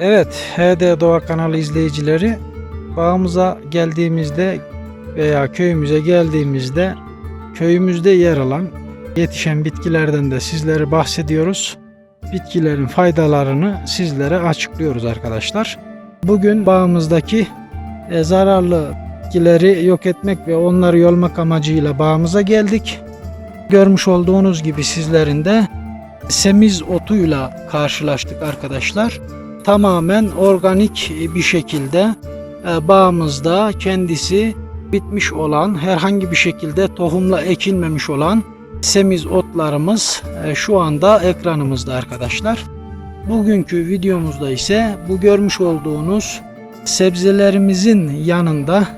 Evet, HD Doğa kanalı izleyicileri bağımıza geldiğimizde veya köyümüze geldiğimizde köyümüzde yer alan yetişen bitkilerden de sizlere bahsediyoruz. Bitkilerin faydalarını sizlere açıklıyoruz arkadaşlar. Bugün bağımızdaki e, zararlı bitkileri yok etmek ve onları yolmak amacıyla bağımıza geldik. Görmüş olduğunuz gibi sizlerin de semiz otuyla karşılaştık arkadaşlar tamamen organik bir şekilde e, bağımızda kendisi bitmiş olan herhangi bir şekilde tohumla ekilmemiş olan semiz otlarımız e, şu anda ekranımızda arkadaşlar. Bugünkü videomuzda ise bu görmüş olduğunuz sebzelerimizin yanında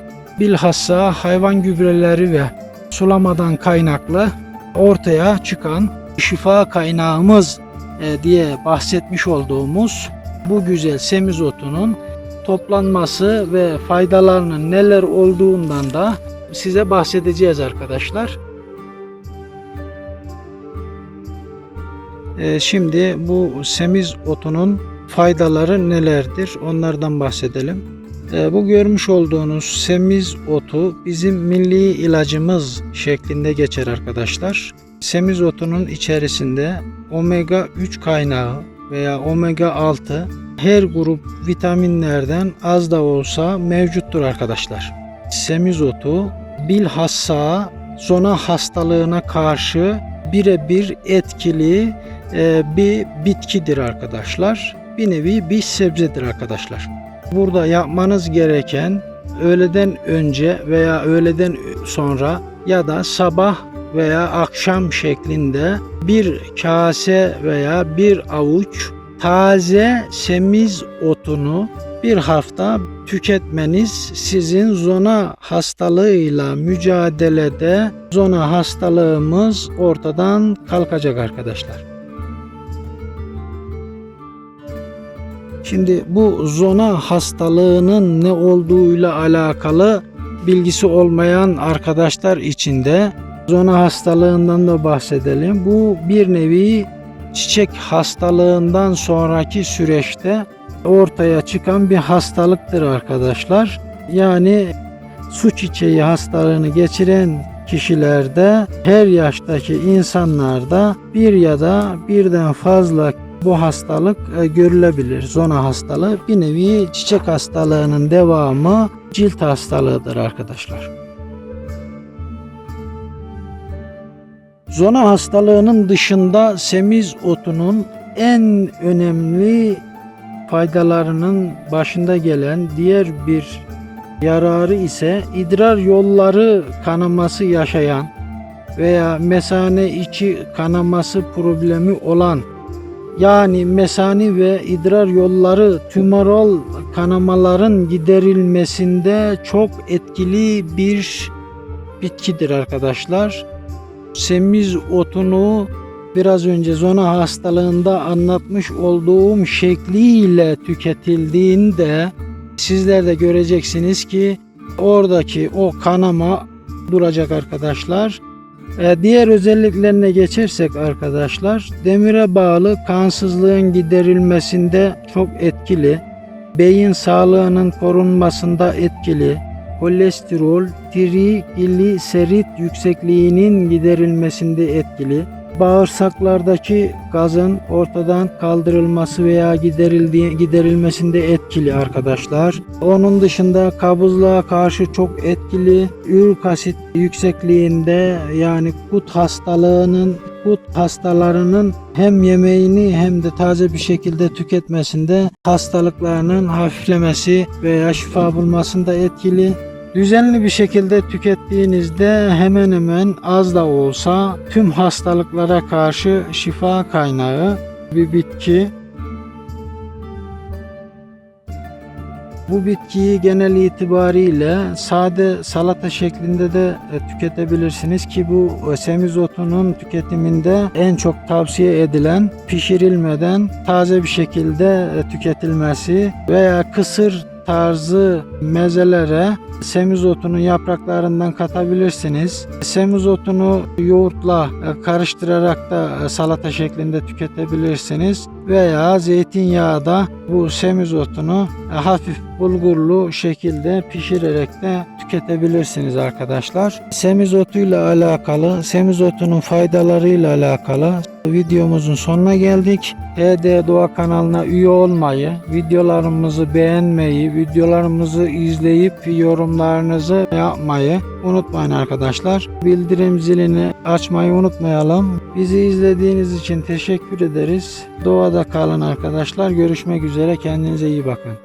bilhassa hayvan gübreleri ve sulamadan kaynaklı ortaya çıkan şifa kaynağımız e, diye bahsetmiş olduğumuz bu güzel semizotunun toplanması ve faydalarının neler olduğundan da size bahsedeceğiz arkadaşlar. Ee, şimdi bu semiz otunun faydaları nelerdir onlardan bahsedelim. Ee, bu görmüş olduğunuz semiz otu bizim milli ilacımız şeklinde geçer arkadaşlar. Semiz otunun içerisinde omega 3 kaynağı veya omega 6 her grup vitaminlerden az da olsa mevcuttur arkadaşlar. Semizotu bilhassa zona hastalığına karşı birebir etkili e, bir bitkidir arkadaşlar. Bir nevi bir sebzedir arkadaşlar. Burada yapmanız gereken öğleden önce veya öğleden sonra ya da sabah veya akşam şeklinde bir kase veya bir avuç taze semiz otunu bir hafta tüketmeniz sizin zona hastalığıyla mücadelede zona hastalığımız ortadan kalkacak arkadaşlar. Şimdi bu zona hastalığının ne olduğuyla alakalı bilgisi olmayan arkadaşlar için de zona hastalığından da bahsedelim. Bu bir nevi çiçek hastalığından sonraki süreçte ortaya çıkan bir hastalıktır arkadaşlar. Yani su çiçeği hastalığını geçiren kişilerde her yaştaki insanlarda bir ya da birden fazla bu hastalık e, görülebilir. Zona hastalığı bir nevi çiçek hastalığının devamı cilt hastalığıdır arkadaşlar. Zona hastalığının dışında semiz otunun en önemli faydalarının başında gelen diğer bir yararı ise idrar yolları kanaması yaşayan veya mesane içi kanaması problemi olan yani mesani ve idrar yolları tümörol kanamaların giderilmesinde çok etkili bir bitkidir arkadaşlar semiz otunu biraz önce zona hastalığında anlatmış olduğum şekliyle tüketildiğinde sizler de göreceksiniz ki oradaki o kanama duracak arkadaşlar. Ee, diğer özelliklerine geçersek arkadaşlar demire bağlı kansızlığın giderilmesinde çok etkili, beyin sağlığının korunmasında etkili, kolesterol, trigliserit yüksekliğinin giderilmesinde etkili, bağırsaklardaki gazın ortadan kaldırılması veya giderildiği, giderilmesinde etkili arkadaşlar. Onun dışında kabızlığa karşı çok etkili, ürik asit yüksekliğinde yani kut hastalığının kut hastalarının hem yemeğini hem de taze bir şekilde tüketmesinde hastalıklarının hafiflemesi veya şifa bulmasında etkili. Düzenli bir şekilde tükettiğinizde hemen hemen az da olsa tüm hastalıklara karşı şifa kaynağı bir bitki. Bu bitkiyi genel itibariyle sade salata şeklinde de e, tüketebilirsiniz ki bu e, semizotunun tüketiminde en çok tavsiye edilen pişirilmeden taze bir şekilde e, tüketilmesi veya kısır tarzı mezelere Semizotunu yapraklarından katabilirsiniz. Semizotunu yoğurtla e, karıştırarak da e, salata şeklinde tüketebilirsiniz. Veya zeytinyağı da bu semizotunu e, hafif bulgurlu şekilde pişirerek de tüketebilirsiniz arkadaşlar. Semizotuyla alakalı, semizotunun faydalarıyla alakalı videomuzun sonuna geldik. HD Doğa kanalına üye olmayı, videolarımızı beğenmeyi, videolarımızı izleyip yorumlarınızı yapmayı unutmayın arkadaşlar. Bildirim zilini açmayı unutmayalım. Bizi izlediğiniz için teşekkür ederiz. Doğada kalın arkadaşlar. Görüşmek üzere. Kendinize iyi bakın.